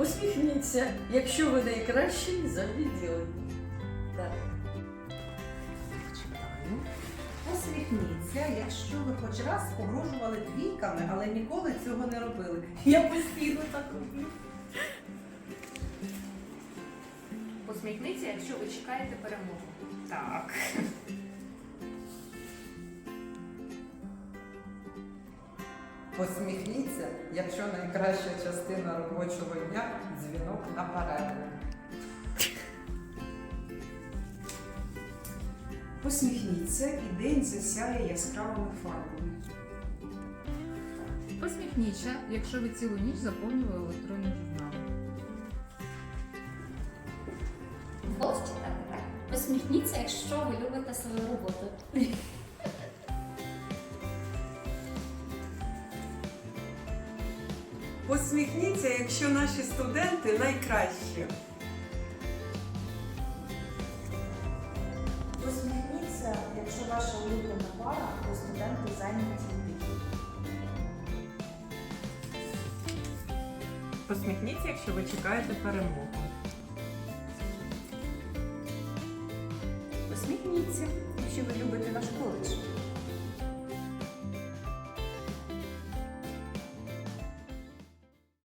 Посміхніться, якщо ви найкращий за відділенням. Так. Посміхніться, якщо ви хоч раз погрожували двійками, але ніколи цього не робили. Я постійно так роблю. Посміхніться, якщо ви чекаєте перемогу. Так. Посміхніться, якщо найкраща частина робочого дня дзвінок на перерву. Посміхніться і день засяє яскравими фарбами. Посміхніться, якщо ви цілу ніч заповнювали електронні журнали. Голос читати, так? Посміхніться, якщо ви любите свою роботу. Посміхніться, якщо наші студенти найкращі. Посміхніться, якщо ваша улюблена пара то студенти зайняті дітьми. Посміхніться, якщо ви чекаєте перемогу. Посміхніться, якщо ви любите ваш коледж.